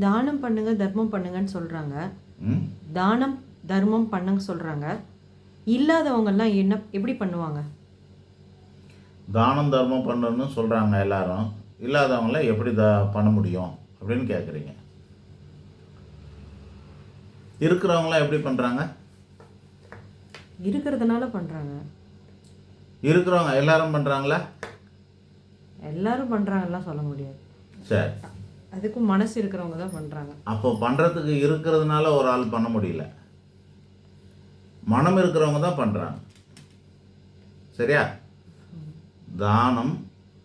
தானம் பண்ணுங்க தர்மம் பண்ணுங்கன்னு சொல்கிறாங்க தானம் தர்மம் பண்ணுங்க சொல்கிறாங்க இல்லாதவங்கெல்லாம் என்ன எப்படி பண்ணுவாங்க? தானம் தர்மம் பண்ணணும்னு சொல்கிறாங்க எல்லாரும். இல்லாதவங்கள எப்படி த பண்ண முடியும் அப்படின்னு கேட்குறீங்க இருக்கிறவங்களாம் எப்படி பண்ணுறாங்க இருக்கிறதுனால பண்ணுறாங்க இருக்கிறவங்க எல்லாரும் பண்ணுறாங்களா எல்லாரும் பண்ணுறாங்கலாம் சொல்ல முடியாது. சரி. அதுக்கும் மனசு இருக்கிறவங்க தான் பண்ணுறாங்க அப்போ பண்ணுறதுக்கு இருக்கிறதுனால ஒரு ஆள் பண்ண முடியல. மனம் இருக்கிறவங்க தான் பண்ணுறாங்க சரியா? தானம்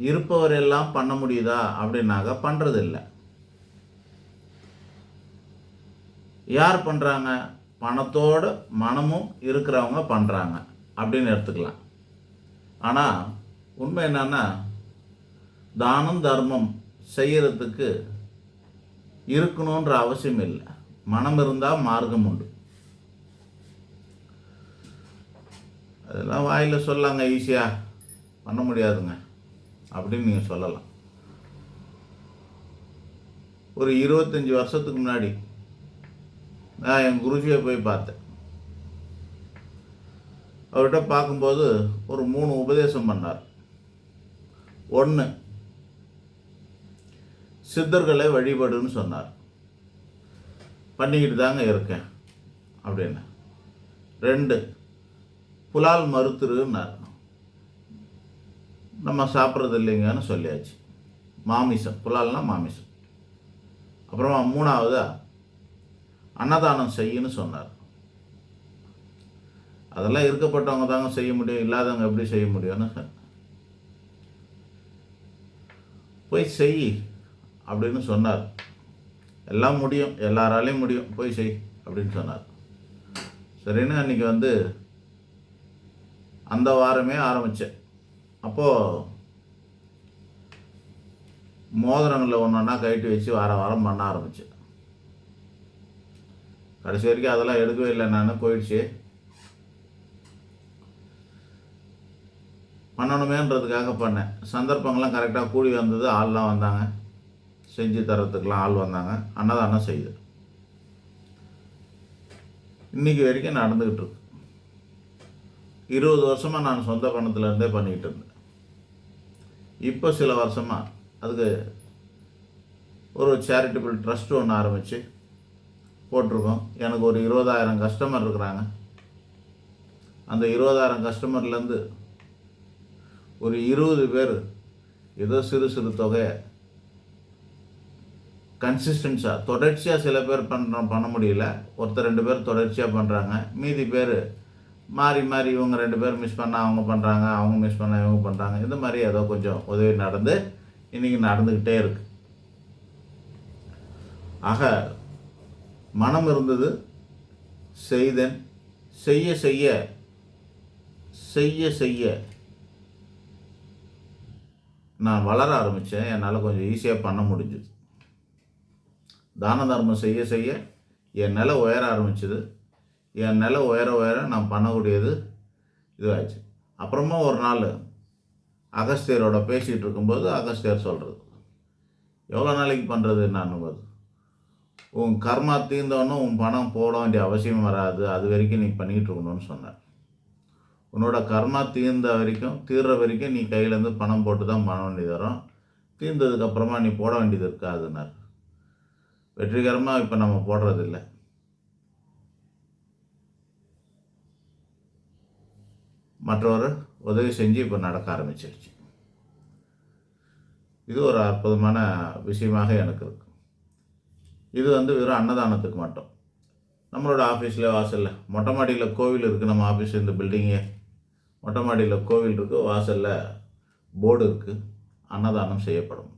இருப்பவர் எல்லாம் பண்ண முடியுதா? அப்படின்னாக்க பண்ணுறது இல்லை யார் பண்ணுறாங்க பணத்தோட மனமும் இருக்கிறவங்க பண்ணுறாங்க அப்படின்னு எடுத்துக்கலாம். ஆனால் உண்மை என்னன்னா தானம் தர்மம் செய்கிறதுக்கு இருக்கணுன்ற அவசியம் இல்லை. மனம் இருந்தால் மார்க்கம் உண்டு. அதெல்லாம் வாயில் சொல்லாங்க ஈஸியாக பண்ண முடியாதுங்க. அப்படின்னு நீங்கள் சொல்லலாம். ஒரு இருபத்தஞ்சி வருஷத்துக்கு முன்னாடி நான் என் குருஜியை போய் பார்த்தேன். அவர்கிட்ட பார்க்கும்போது ஒரு மூணு உபதேசம் பண்ணார். ஒன்று சித்தர்களை வழிபடுன்னு சொன்னார். பண்ணிக்கிட்டு தாங்க இருக்கேன். அப்படின்னு. ரெண்டு புலால் மறுத்துருன்னார். நம்ம சாப்பிட்றது இல்லைங்கன்னு சொல்லியாச்சு. மாமிசம் புலால்னா மாமிசம். அப்புறமா மூணாவதா அன்னதானம் செய்யுன்னு சொன்னார். அதெல்லாம் இருக்கப்பட்டவங்க தாங்க செய்ய முடியும் இல்லாதவங்க எப்படி செய்ய முடியும்னு சொன்னேன் போய் செய் அப்படின்னு சொன்னார். எல்லாம் முடியும் எல்லாராலையும் முடியும் போய் செய் அப்படின்னு சொன்னார். சரின்னு அன்றைக்கி வந்து அந்த வாரமே ஆரம்பித்தேன் அப்போது மோதிரங்களில் ஒன்று ஒன்றா கழட்டி வச்சு வார வாரம் பண்ண ஆரம்பித்தேன் கடைசி வரைக்கும் அதெல்லாம் எடுக்கவே இல்லை நான் போயிடுச்சு. பண்ணணுமேன்றதுக்காக பண்ணேன். சந்தர்ப்பங்கள்லாம் கரெக்டாக கூடி வந்தது ஆள்லாம் வந்தாங்க. செஞ்சு தரத்துக்கெலாம் ஆள் வந்தாங்க. அன்னதானம் செய்யுது இன்றைக்கி வரைக்கும் நடந்துக்கிட்டு இருக்கு. இருபது வருஷமாக நான் சொந்த பணத்துலேருந்தே பண்ணிக்கிட்டு இருந்தேன். இப்போ சில வருஷமாக அதுக்கு ஒரு சேரிட்டபிள் ட்ரஸ்ட் ஒன்று ஆரம்பித்து போட்டிருக்கோம். எனக்கு ஒரு இருபதாயிரம் கஸ்டமர் இருக்கிறாங்க. அந்த இருபதாயிரம் கஸ்டமர்லேருந்து ஒரு இருபது பேர் ஏதோ சிறு சிறு தொகையை கன்சிஸ்டன்ஸாக தொடர்ச்சியாக சில பேர் பண்ணுற பண்ண முடியல. ஒருத்தர் ரெண்டு பேர் தொடர்ச்சியாக பண்ணுறாங்க மீதி பேர் மாறி மாறி இவங்க ரெண்டு பேர் மிஸ் பண்ண அவங்க பண்ணுறாங்க அவங்க மிஸ் பண்ண இவங்க பண்ணுறாங்க இந்த மாதிரி ஏதோ கொஞ்சம் உதவி நடந்து இன்றைக்கி நடந்துக்கிட்டே இருக்கு. ஆக மனம் இருந்தது செய்தேன். செய்ய செய்ய செய்ய செய்ய நான் வளர ஆரம்பித்தேன் என்னால் கொஞ்சம் ஈஸியாக பண்ண முடிஞ்சுது. தான தர்மம் செய்ய செய்ய என் நிலை உயர ஆரம்பிச்சுது. என் நிலை உயர உயர நான் பண்ணக்கூடியது இதுவாகிடுச்சு அப்புறமா ஒரு நாள் அகஸ்தியரோட பேசிகிட்டு இருக்கும்போது அகஸ்தியர் சொல்கிறது எவ்வளோ நாளைக்கு பண்ணுறது என்னன்னும்போது உன் கர்மா தீர்ந்தவொன்னும் உன் பணம் போட வேண்டிய அவசியம் வராது. அது வரைக்கும் நீ பண்ணிக்கிட்டு இருக்கணும்னு சொன்னார். உன்னோட கர்மா தீர்ந்த வரைக்கும் தீர்ற வரைக்கும் நீ கையிலேருந்து பணம் போட்டு தான் பண்ண வேண்டியது வரும் தீர்ந்ததுக்கப்புறமா நீ போட வேண்டியது இருக்காதுன்னார். வெற்றிகரமாக இப்போ நம்ம போடுறதில்ல. மற்றவர் உதவி செஞ்சு இப்போ நடக்க ஆரம்பிச்சிருச்சு. இது ஒரு அற்புதமான விஷயமாக எனக்கு இருக்கு. இது வந்து வெறும் அன்னதானத்துக்கு மட்டும். நம்மளோட ஆஃபீஸில் வாசலில் மொட்டை மாடியில் கோவில் இருக்குது நம்ம ஆஃபீஸ் இந்த பில்டிங்கே மொட்டை மாடியில் கோவில் இருக்குது வாசலில் போர்டு இருக்குது அன்னதானம் செய்யப்படும்.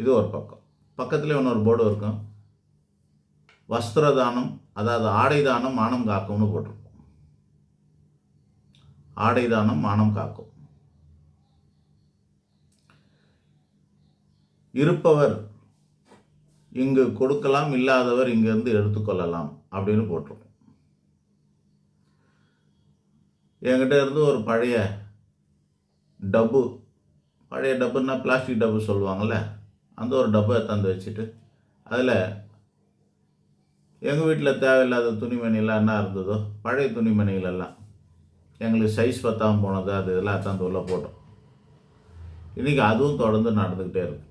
இது ஒரு பக்கம். பக்கத்தில் இன்னொரு போர்டு இருக்கும். வஸ்திர தானம் அதாவது ஆடை தானம் மானம் காக்கும்னு போட்டிருக்கும். ஆடை தானம் மானம் காக்கும். இருப்பவர் இங்கு கொடுக்கலாம் இல்லாதவர் இங்கிருந்து எடுத்துக்கொள்ளலாம் அப்படின்னு போட்டிருக்கும். என்கிட்ட இருந்து ஒரு பழைய டப்பு பழைய டப்புன்னா பிளாஸ்டிக் டப்பு சொல்லுவாங்கள்ல அந்த ஒரு டப்பா எடுத்தாந்து வச்சுட்டு அதில் எங்கள் வீட்டில் தேவையில்லாத துணிமணிலாம் என்ன இருந்ததோ பழைய துணிமணிகளெல்லாம் எங்களுக்கு சைஸ் பத்தாமல் போனது அது இதெல்லாம் எடுத்தாந்து உள்ளே போட்டோம். இன்றைக்கி அதுவும் தொடர்ந்து நடந்துக்கிட்டே இருக்கு.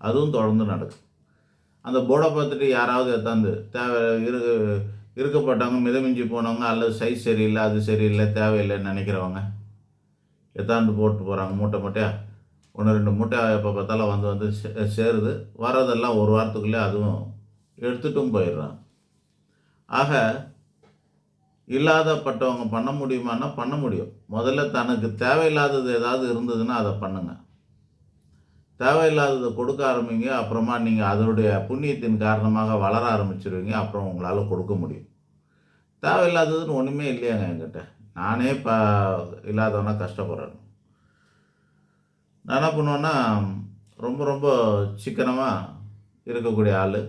அதுவும் தொடர்ந்து நடக்கும் அந்த போர்டை பார்த்துட்டு யாராவது எடுத்தாந்து தேவை இரு இருக்கப்பட்டவங்க மிதமிஞ்சி போனவங்க அல்லது சைஸ் சரியில்லை அது சரியில்லை தேவையில்லைன்னு நினைக்கிறவங்க எத்தாந்து போட்டு போகிறாங்க மூட்டை மூட்டையாக ஒன்று ரெண்டு மூட்டை எப்போ பார்த்தாலும் வந்து வந்து சே- சேருது. வரதெல்லாம் ஒரு வாரத்துக்குள்ளே அதுவும் எடுத்துட்டும் போயிடுறான். ஆக இல்லாதப்பட்டவங்க பண்ண முடியுமான்னா பண்ண முடியும். முதல்ல தனக்கு தேவையில்லாதது ஏதாவது இருந்ததுன்னா அதை பண்ணுங்க. தேவையில்லாததை கொடுக்க ஆரம்பிங்க அப்புறமா நீங்கள் அதனுடைய புண்ணியத்தின் காரணமாக வளர ஆரம்பிச்சிருவீங்க அப்புறம் உங்களால் கொடுக்க முடியும். தேவையில்லாததுன்னு ஒன்றுமே இல்லையாங்க என்கிட்ட. நானே இப்போ இல்லாதவனா கஷ்டப்படுறேன். நான் என்ன பண்ணுவேன்னா ரொம்ப ரொம்ப சிக்கனமாக இருக்கக்கூடிய ஆள்.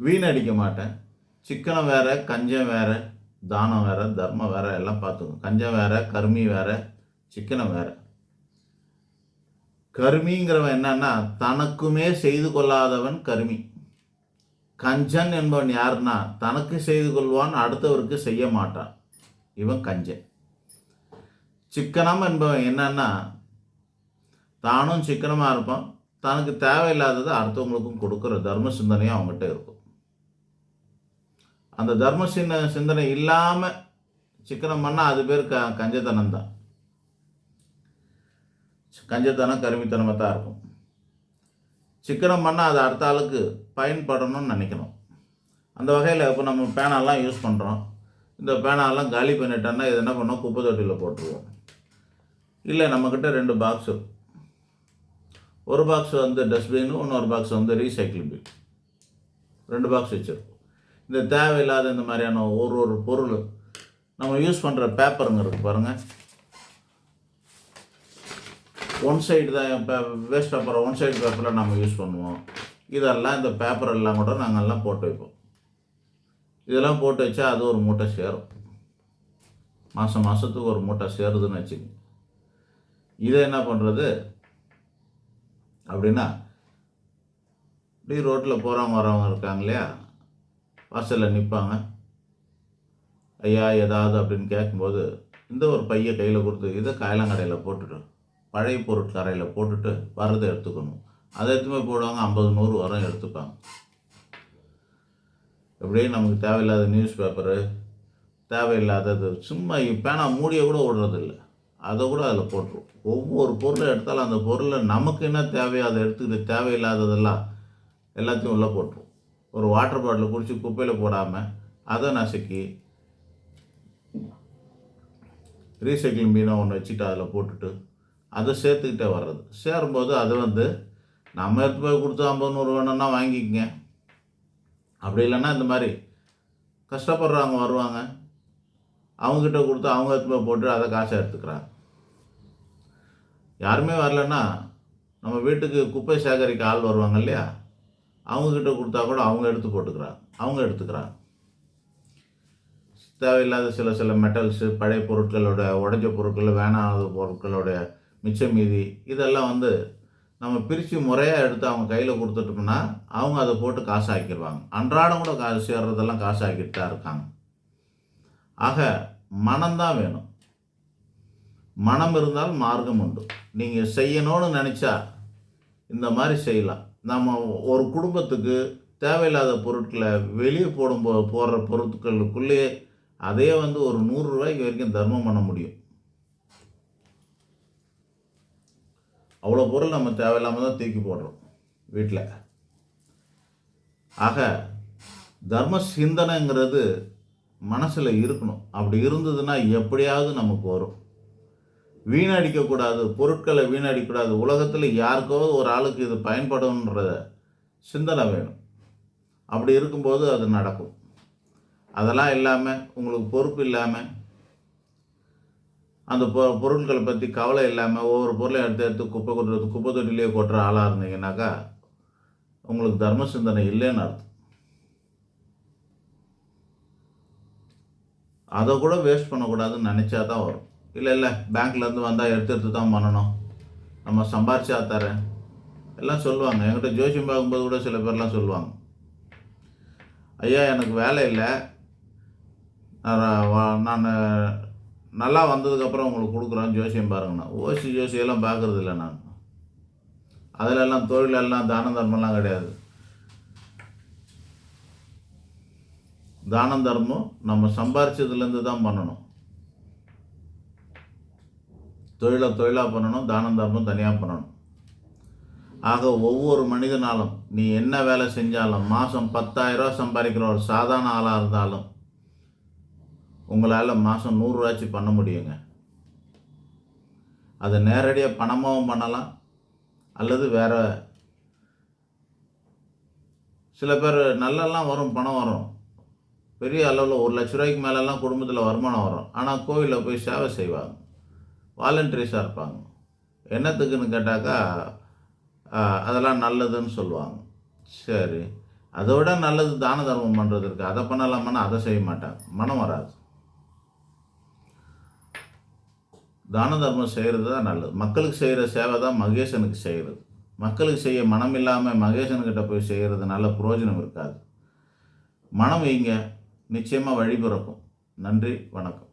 வீணடிக்க மாட்டேன். சிக்கனம் வேற கஞ்சம் வேறு தானம் வேறு தர்மம் வேறு எல்லாம் பார்த்துக்கணும் கஞ்சம் வேறு கருமி வேறு சிக்கனம் வேறு. கருமிங்கிறவன் என்னன்னா தனக்குமே செய்து கொள்ளாதவன் கருமி. கஞ்சன் என்பவன் யாருன்னா தனக்கு செய்து கொள்வான் அடுத்தவருக்கு செய்ய மாட்டான். இவன் கஞ்சன். சிக்கனம் என்பவன் என்னன்னா தானும் சிக்கனமாக இருப்பான். தனக்கு தேவையில்லாததை அடுத்தவங்களுக்கும் கொடுக்குற தர்ம சிந்தனையும் அவங்ககிட்ட இருக்கும். அந்த தர்ம சிந்த சிந்தனை இல்லாமல் சிக்கனம் பண்ணால் அது பேர் க கஞ்சத்தனம் தான். கஞ்சத்தனம் கருமித்தனமாக தான் இருக்கும். சிக்கனம் பண்ணால் அது அடுத்த ஆளுக்கு பயன்படணும்னு நினைக்கணும். அந்த வகையில் இப்போ நம்ம பேனாலாம் யூஸ் பண்ணுறோம் இந்த பேனாலாம் காலி பண்ணிட்டோன்னா இது என்ன பண்ணோம்? குப்பை தொட்டியில் போட்டுருவோம். இல்லை நம்மக்கிட்ட ரெண்டு பாக்ஸு ஒரு பாக்ஸ் வந்து டஸ்ட்பின்னு இன்னொரு பாக்ஸ் வந்து ரீசைக்கிள் பின் ரெண்டு பாக்ஸ் வச்சுருக்கோம். இந்த தேவையில்லாத இந்த மாதிரியான ஒரு ஒரு பொருள் நம்ம யூஸ் பண்ணுற பேப்பருங்க இருக்குது பாருங்கள் ஒன் சைடு தான் வேஸ்ட் பேப்பரை ஒன் சைடு பேப்பரில் நம்ம யூஸ் பண்ணுவோம். இதெல்லாம் இந்த பேப்பர் எல்லாம் கூட நாங்கள் எல்லாம் போட்டு வைப்போம். இதெல்லாம் போட்டு வச்சா அது ஒரு மூட்டை சேரும். மாதம் மாதத்துக்கு ஒரு மூட்டை சேருதுன்னு வச்சுக்கோங்க. இதை என்ன பண்ணுறது அப்படின்னா இப்படி ரோட்டில் போகிறவங்க வரவங்க இருக்காங்க இல்லையா? வாசலில் நிற்பாங்க ஐயா ஏதாவது அப்படின்னு கேட்கும்போது இந்த ஒரு பைய கையில் கொடுத்து இதை காயலங்கடையில் போட்டுட்டு பழைய பொருட்கரையில் போட்டுட்டு வரதை எடுத்துக்கணும். அதை எடுத்துமே போடுவாங்க ஐம்பது நூறு வரம் எடுத்துப்பாங்க. எப்படியும் நமக்கு தேவையில்லாத நியூஸ் பேப்பரு தேவையில்லாதது சும்மா பேனா மூடியை கூட விடுறதில்ல அதை கூட அதில் போட்டுரும். ஒவ்வொரு பொருளை எடுத்தாலும் அந்த பொருளை நமக்கு என்ன தேவையோ அதை எடுத்துக்கிட்டு தேவையில்லாததெல்லாம் எல்லாத்தையும் உள்ளே போட்டுரும். ஒரு வாட்டர் பாட்டில் குடித்து குப்பையில் போடாமல் அதை நசுக்கி ரீசைக்கிளிங் மீனை ஒன்று வச்சுட்டு அதில் போட்டுட்டு அதை சேர்த்துக்கிட்டே வர்றது. சேரும்போது அது வந்து நம்ம எடுத்து போய் கொடுத்து ஐம்பது நூறு வேணும்னா வாங்கிக்கங்க. அப்படி இல்லைன்னா இந்த மாதிரி கஷ்டப்படுறவங்க வருவாங்க. அவங்ககிட்ட கொடுத்து அவங்க எடுத்து போய் போட்டு அதை காசை எடுத்துக்கிறாங்க. யாருமே வரலன்னா நம்ம வீட்டுக்கு குப்பை சேகரிக்க ஆள் வருவாங்க இல்லையா? அவங்கக்கிட்ட கொடுத்தா கூட அவங்க எடுத்து போட்டுக்கிறாங்க. அவங்க எடுத்துக்கிறாங்க. தேவையில்லாத சில சில மெட்டல்ஸு பழைய பொருட்களோட உடைஞ்ச பொருட்கள் வேணாத பொருட்களோட மிச்ச மீதி இதெல்லாம் வந்து நம்ம பிரித்து முறையாக எடுத்து அவங்க கையில் கொடுத்துட்டோம்னா அவங்க அதை போட்டு காசு ஆக்கிடுவாங்க அன்றாடம் கூட காசு சேர்றதெல்லாம் காசு ஆக்கிட்டு தான் இருக்காங்க. ஆக மனம்தான் வேணும். மனம் இருந்தால் மார்க்கம் உண்டு. நீங்கள் செய்யணும்னு நினச்சா இந்த மாதிரி செய்யலாம். நம்ம ஒரு குடும்பத்துக்கு தேவையில்லாத பொருட்களை வெளியே போடும்போ போடுற பொருட்களுக்குள்ளேயே அதே வந்து ஒரு நூறுரூவாய்க்கு வரைக்கும் தர்மம் பண்ண முடியும். அவ்வளோ பொருள் நம்ம தேவையில்லாமல் தான் தூக்கி போடுறோம் வீட்டில் ஆக தர்ம சிந்தனைங்கிறது மனசில் இருக்கணும். அப்படி இருந்ததுன்னா எப்படியாவது நமக்கு வரும். வீணடிக்கக்கூடாது பொருட்களை வீணடிக்கக்கூடாது. உலகத்தில் யாருக்காவது ஒரு ஆளுக்கு இது பயன்படும்ன்ற சிந்தனை வேணும். அப்படி இருக்கும்போது அது நடக்கும். அதெல்லாம் இல்லாமல் உங்களுக்கு பொறுப்பு இல்லாமல் அந்த பொ பொருட்களை பற்றி கவலை இல்லாமல் ஒவ்வொரு பொருளையும் எடுத்து எடுத்து குப்பை கொட்டுறது குப்பை தொட்டிலேயே கொட்டுற ஆளாக இருந்தீங்கன்னாக்கா உங்களுக்கு தர்ம சிந்தனை இல்லைன்னு அர்த்தம். அதை கூட வேஸ்ட் பண்ணக்கூடாதுன்னு நினச்சா தான் வரும். இல்லை இல்லை. பேங்க்லேருந்து வந்தால் எடுத்து எடுத்து தான் பண்ணணும். நம்ம சம்பாரிச்சா தரேன். எல்லாம் சொல்லுவாங்க. என்கிட்ட ஜோசியம் பார்க்கும்போது கூட சில பேர்லாம் சொல்லுவாங்க. ஐயா எனக்கு வேலை இல்லை. நான் நல்லா வந்ததுக்கப்புறம் உங்களுக்கு கொடுக்குறேன். ஜோசியம் பாருங்கண்ணா. ஓசி ஜோசியெல்லாம் பார்க்குறது இல்லை நான். அதிலெல்லாம் தொழிலெல்லாம் தான தர்மம்லாம் கிடையாது. தானம் தர்மம் நம்ம சம்பாரிச்சதுலேருந்து தான் பண்ணணும். தொழிலை தொழிலாக பண்ணணும் தானம் தர்மம் தனியாக பண்ணணும். ஆக ஒவ்வொரு மனிதனாலும் நீ என்ன வேலை செஞ்சாலும் மாதம் பத்தாயிரரூவா சம்பாதிக்கிற ஒரு சாதாரண ஆளாக இருந்தாலும் உங்களால் மாதம் நூறுரூவாச்சு பண்ண முடியுங்க. அதை நேரடியாக பணமாகவும் பண்ணலாம். அல்லது வேற சில பேர் நல்லெல்லாம் வரும் பணம் வரும். பெரிய அளவில் ஒரு லட்ச ரூபாய்க்கு மேலெல்லாம் குடும்பத்தில் வருமானம் வரும். ஆனால் கோவிலில் போய் சேவை செய்வாங்க. வாலண்டரிஸாக இருப்பாங்க. என்னத்துக்குன்னு கேட்டாக்கா அதெல்லாம் நல்லதுன்னு சொல்லுவாங்க. சரி. அதை விட நல்லது தான தர்மம் பண்ணுறது இருக்குது அதை பண்ணலாமான்னா அதை செய்ய மாட்டாங்க. மனம் வராது. தான தர்மம் செய்கிறது தான் நல்லது. மக்களுக்கு செய்கிற சேவை தான் மகேசனுக்கு செய்கிறது மக்களுக்கு செய்ய மனம் இல்லாமல் மகேசன்கிட்ட போய் செய்கிறதுனால புரோஜனம் இருக்காது. மனம் வைங்க. நிச்சயமாக வழி பிறக்கும். நன்றி. வணக்கம்.